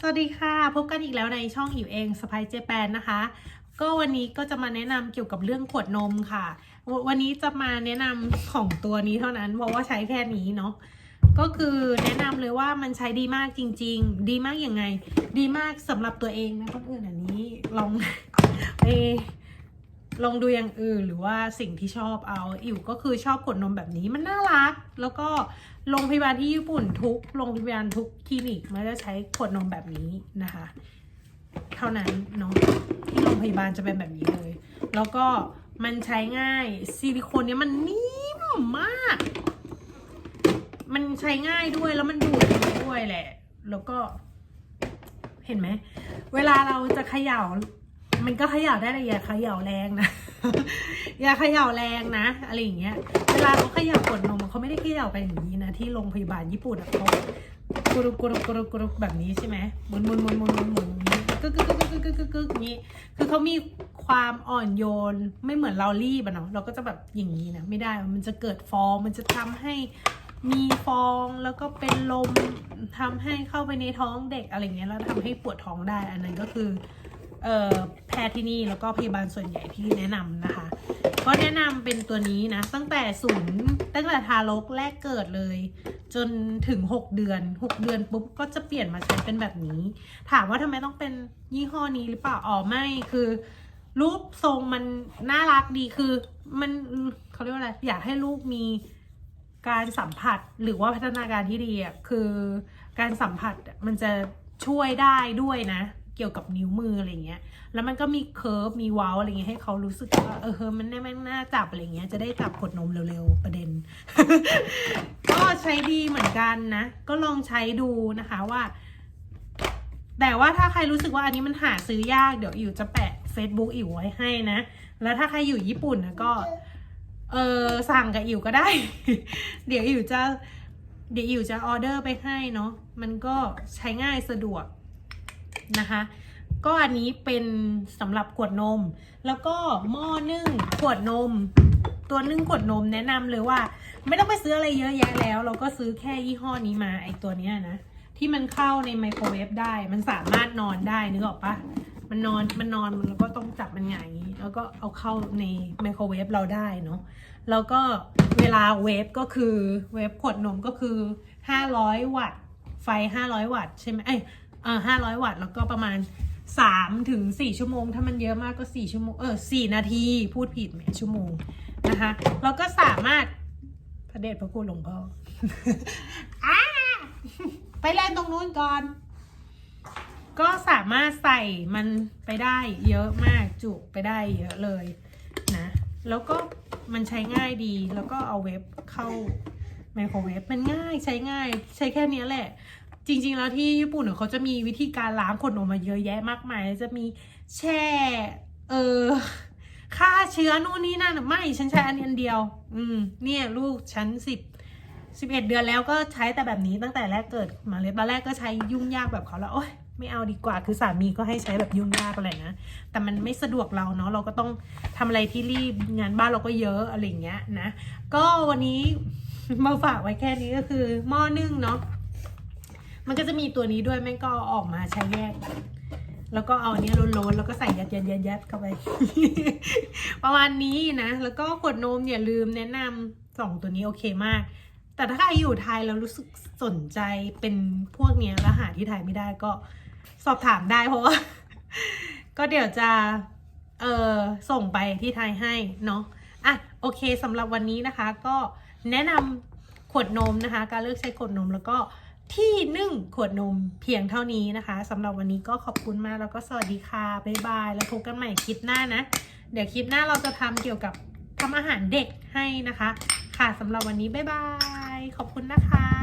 สวัสดีค่ะ พบกันอีกแล้วในช่องอิ๋วเองสไปเจแปนนะคะ ก็วันนี้ก็จะมาแนะนำเกี่ยวกับเรื่องขวดนมค่ะววันนี้จะมาแนะนำของตัวนี้เท่านั้น เพราะว่าใช้แค่นี้เนาะก็คือแนะนำเลยว่ามันใช้ดีมากจริง ๆ ดีมากยังไง ดีมากสำหรับตัวเองนะคนอื่นอันนี้ลองไป ลองดูอย่างอื่นหรือว่าสิ่งที่ชอบเอาอิ๋วก็คือชอบขวดนมแบบนี้มันน่ารัก แล้วก็โรงพยาบาลที่ญี่ปุ่นทุกโรงพยาบาลทุกคลินิกมันจะใช้ขวดนมแบบนี้นะคะ เท่านั้นเนาะที่โรงพยาบาลจะเป็นแบบนี้เลย แล้วก็มันใช้ง่ายซิลิโคนเนี้ยมันนิ่มมาก มันใช้ง่ายด้วยแล้วมันดูดด้วยแหละ แล้วก็เห็นไหม เวลาเราจะเขย่า มันก็เขย่าได้แต่อย่าเขย่าแรงนะ อย่าเขย่าแรงนะ อะไรอย่างเงี้ย เวลาเขาเขย่ากดนมเขาไม่ได้เขย่าไปอย่างนี้นะ ที่โรงพยาบาลญี่ปุ่นอะเขากรุบกรุบกรุบกรุบแบบนี้ใช่ไหมหมุนหมุนหมุนหมุนหมุนหมุนนี้กึกกึกกึกกึกกึกกึกกึกอย่างนี้ คือเขามีความอ่อนโยนไม่เหมือนเรารีบอะเนาะ เราก็จะแบบอย่างนี้นะ ไม่ได้ มันจะเกิดฟอง มันจะทำให้มีฟองแล้วก็เป็นลมทำให้เข้าไปในท้องเด็กอะไรเงี้ยแล้วทำให้ปวดท้องได้ อันนั้นก็คือ แพทย์ที่นี่แล้วก็พยาบาลส่วนใหญ่ที่แนะนำนะคะ ก็แนะนำเป็นตัวนี้นะ ตั้งแต่ศูนย์ตั้งแต่ทารกแรกเกิดเลย จนถึง 6 เดือน 6 เดือนปุ๊บก็จะเปลี่ยนมาใช้เป็นแบบนี้ ถามว่าทำไมต้องเป็นยี่ห้อนี้หรือเปล่าอ๋อไม่คือ รูปทรงมันน่ารักดีคือมันเขาเรียกว่าอะไรอยากให้ลูกมีการสัมผัสหรือว่าพัฒนาการที่ดีอะคือการสัมผัสมันจะช่วยได้ด้วยนะ เกี่ยวกับนิ้วมืออะไรเงี้ย แล้วมันก็มีเคิร์ฟมีเว้าอะไรเงี้ยให้เขารู้สึกว่าเออเฮ้ยมันแน่แม่งน่าจับอะไรเงี้ยจะได้จับขวดนมเร็วๆประเด็น ก็ใช้ดีเหมือนกันนะ ก็ลองใช้ดูนะคะว่า แต่ว่าถ้าใครรู้สึกว่าอันนี้มันหาซื้อยากเดี๋ยวอิ๋วจะแปะ Facebook อิ๋วไว้ให้นะ แล้วถ้าใครอยู่ญี่ปุ่นนะก็ เออสั่งกับอิ๋วก็ได้ เดี๋ยวอิ๋วจะเดี๋ยวอิ๋วจะออเดอร์ไปให้เนาะ มันก็ใช้ง่ายสะดวก นะคะ ก็อันนี้เป็นสำหรับขวดนม แล้วก็หม้อนึ่งขวดนม ตัวนึ่งขวดนมแนะนำเลยว่า ไม่ต้องไปซื้ออะไรเยอะแยะแล้ว เราก็ซื้อแค่ยี่ห้อนี้มาไอตัวเนี้ยนะที่มันเข้าในไมโครเวฟได้ มันสามารถนอนได้นึกออกปะมันนอน มันนอน มันแล้วก็ต้องจับมันหงายอย่างนี้แล้วก็เอาเข้าในไมโครเวฟเราได้เนาะ แล้วก็เวลาเวฟก็คือเวฟขวดนมก็คือ 500 วัตต์ ไฟ 500 วัตต์ใช่ไหมเอ้ย เออ500วัตต์แล้วก็ประมาณ3ถึง4ชั่วโมง ถ้ามันเยอะมากก็4ชั่วโมงเออ4นาทีพูดผิดแหมชั่วโมงนะคะแล้วก็สามารถพระเดชพระคุณหลวงพ่ออ้าไปเล่นตรงนู้นก่อน ก็สามารถใส่มันไปได้เยอะมากจุไปได้เยอะเลยนะ แล้วก็มันใช้ง่ายดีแล้วก็เอาเว็บเข้าไมโครเวฟมันง่ายใช้ง่ายใช้แค่นี้แหละ จริง ๆ แล้วที่ญี่ปุ่นเนี่ยเขาจะมีวิธีการล้างขวดนมมาเยอะแยะมากมาย จะมีแช่ เออฆ่าเชื้อนู่นนี่นั่นไม่ฉันใช้อันนี้อันเดียว อืม เนี่ย ลูกฉันสิบสิบเอ็ดเดือนแล้วก็ใช้แต่แบบนี้ตั้งแต่แรกเกิดมาเลยตอนแรกก็ใช้ยุ่งยากแบบเขาแล้วโอ๊ยไม่เอาดีกว่าคือสามีก็ให้ใช้แบบยุ่งยากอะไรนะ แต่มันไม่สะดวกเราเนาะเราก็ต้องทำอะไรที่รีบงานบ้านเราก็เยอะอะไรเงี้ยนะ ก็วันนี้มาฝากไว้แค่นี้ก็คือหม้อนึ่งเนาะ มันก็จะมีตัวนี้ด้วยแม่งก็ออกมาใช้แยก แล้วก็เอาอันเนี้ยโลนๆแล้วก็ใส่ยัดยัดยัดยัดเข้าไป ประมาณนี้นะ แล้วก็ขวดนมอย่าลืมแนะนำสองตัวนี้โอเคมาก แต่ถ้าใครอยู่ไทยแล้วรู้สึกสนใจเป็นพวกเนี้ยแล้วหาที่ไทยไม่ได้ก็สอบถามได้เพราะว่าก็เดี๋ยวจะเออส่งไปที่ไทยให้เนาะอะโอเคสำหรับวันนี้นะคะ ก็แนะนำขวดนมนะคะ การเลือกใช้ขวดนมแล้วก็ ที่นึ่งขวดนมเพียงเท่านี้นะคะสำหรับวันนี้ก็ขอบคุณมากแล้วก็สวัสดีค่ะ บ๊ายบาย แล้วพบกันใหม่คลิปหน้านะ เดี๋ยวคลิปหน้าเราจะทำเกี่ยวกับทำอาหารเด็กให้นะคะ ค่ะสำหรับวันนี้บ๊ายบาย ขอบคุณนะคะ